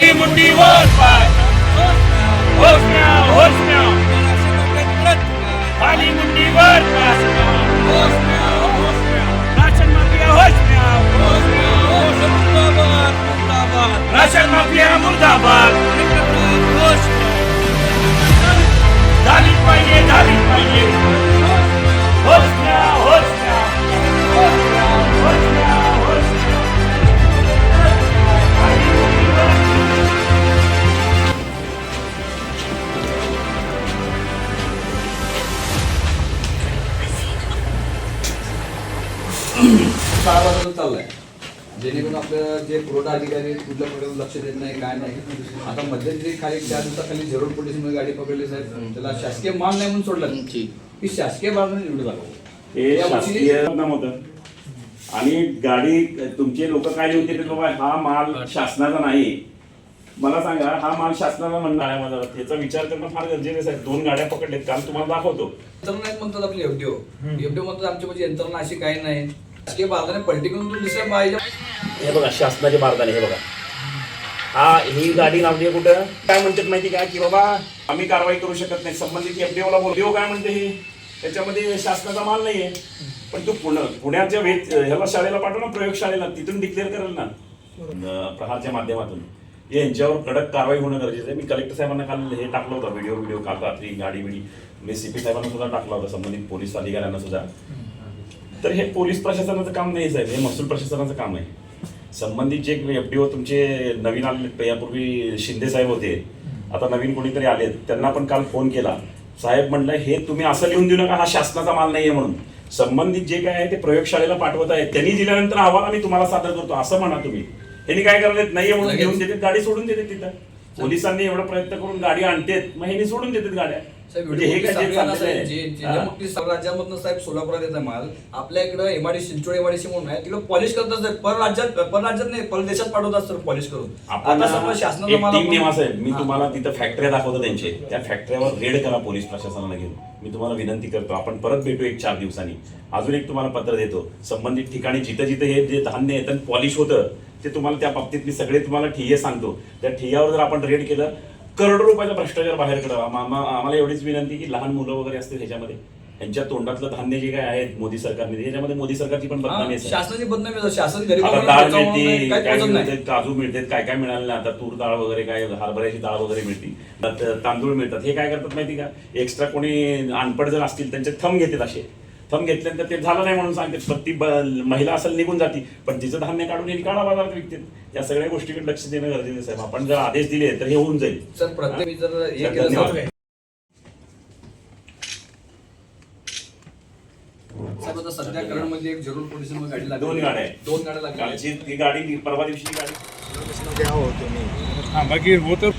Team would be one. Five. Horse now. Horse now. Now. शाळा बाजूला चाललाय. जेणेकरून आपलं जे पुरवठा अधिकारी कुठल्या प्रकारे लक्ष देत नाही काय नाही आता मध्यंतरी खाली चार दिवसाखाली झेरोड पोलिसमध्ये गाडी पकडली साहेब त्याला शासकीय माल नाही म्हणून सोडला. की शासकीय बाजूने निवडून दाखव हे या शासकीय होतं. आणि गाडी तुमचे लोक काय लिहून देतात बाबा हा माल शासनाचा नाही. मला सांगा हा माल शासनाचा म्हणणार त्याचा विचार करणं फार गरजेचं आहे दोन गाड्या पकडलेत काल तुम्हाला दाखवतो. यंत्रणा आहेत म्हणतात आपली एफडीओ. एफडीओ म्हणतात आमच्या म्हणजे यंत्रणा अशी काही नाही. शासकीय बाजूने पलटी करून दुसऱ्या बाईच्या हे बघा शासनाचे बारदाने हे बघा. हा ही गाडी लावली आहे कुठं? काय म्हणतात माहिती का? की बाबा आम्ही कारवाई करू शकत नाही. संबंधित एफडीओला बोल काय म्हणते? हे त्याच्यामध्ये शासनाचा माल नाहीये. पण तू पुणे पुण्याच्या वेद ह्याला शाळेला पाठव ना प्रयोगशाळेला तिथून डिक्लेअर करेल ना. प्रहारच्या माध्यमातून. हे यांच्यावर कडक कारवाई होणं गरजेचं आहे. मी कलेक्टर साहेबांना काल हे टाकलं होतं. व्हिडिओ व्हिडिओ काल रात्री गाडी बिडी मी सीपी साहेबांना सुद्धा टाकला होता. संबंधित पोलीस अधिकाऱ्यांना सुद्धा. तर हे पोलीस प्रशासनाचं काम नाही साहेब हे महसूल प्रशासनाचं काम आहे. संबंधित जे एफडीओ तुमचे नवीन आले यापूर्वी शिंदे साहेब होते आता नवीन कोणीतरी आले त्यांना पण काल फोन केला. साहेब म्हणलं हे तुम्ही असं लिहून देऊ नका हा शासनाचा माल नाहीये म्हणून. संबंधित जे काय आहे ते प्रयोगशाळेला पाठवत आहे त्यांनी दिल्यानंतर अहवाल आम्ही तुम्हाला सादर करतो असं म्हणा तुम्ही. त्यांनी काय करलेत नाहीये म्हणून. घेऊन देतात गाडी सोडून देते तिथं. पोलिसांनी एवढा प्रयत्न करून गाडी आणतेत मग ह्यांनी सोडून देतात गाड्या. म्हणजे हे काय जे चाललेलं आहे? हा. राज्यामधनं साहेब सोलापुरात येतं माल आपल्या इकडं एमआयडी शिलचोड एमआयडीसी म्हणून आहे तिकडं पॉलिश करत असतात पर राज्यात पर राज्यात नाही पर देशात पाठवत असतात पॉलिश करून. आपण आता सगळं शासनाचा एक माल टीम आपण- नेमा साहेब मी हा. तुम्हाला तिथं फॅक्टऱ्या दाखवतो त्यांचे. त्या फॅक्टरीवर रेड करा पोलीस प्रशासनाला घेऊन. मी तुम्हाला विनंती करतो. आपण परत भेटू एक चार दिवसांनी. अजून एक तुम्हाला पत्र देतो. संबंधित ठिकाणी जिथं जिथं हे जे धान्य येतं पॉलिश होतं ते तुम्हाला त्या बाबतीत मी सगळे तुम्हाला ठिये सांगतो. त्या ठियावर जर आपण रेड केलं करोडो रुपयाचा भ्रष्टाचार बाहेर कडा आम्हाला एवढीच विनंती की लहान मुलं वगैरे असतील ह्याच्यामध्ये यांच्या तोंडातलं धान्य जे काय आहे मोदी सरकारने याच्यामध्ये मोदी सरकारची पण बदनामी. शासनाची. शासन डाळ पोहोचवणार मिळते काय मिळते काजू काय काय मिळालं नाही. आता तूर डाळ वगैरे काय हरभऱ्याची डाळ वगैरे मिळते. तांदूळ मिळतात. हे काय करतात माहिती का? एक्स्ट्रा कोणी अनपड जर असतील त्यांचे थंब घेतात असे. थंब घेतल्यानंतर ते झालं नाही म्हणून सांगते पण ती महिला असेल निघून जाती. पण तिचं धान्य काढून काळा बाजारात विकतात. या सगळ्या गोष्टीकडे लक्ष देणं गरजेचं आहे साहेब. आपण जर आदेश दिले तर हे होऊन जाईल. सर प्रत्येक जर हे सर, केलं धन्यवाद. आता सध्या करणमध्ये एक जरूर पोलिसांमध्ये गाडी लागली. दोन गाड्या आहेत. दोन गाड्या लागल्या. कालची ती गाडी परवा दिवशी गाडी हाँ बाकी वो तो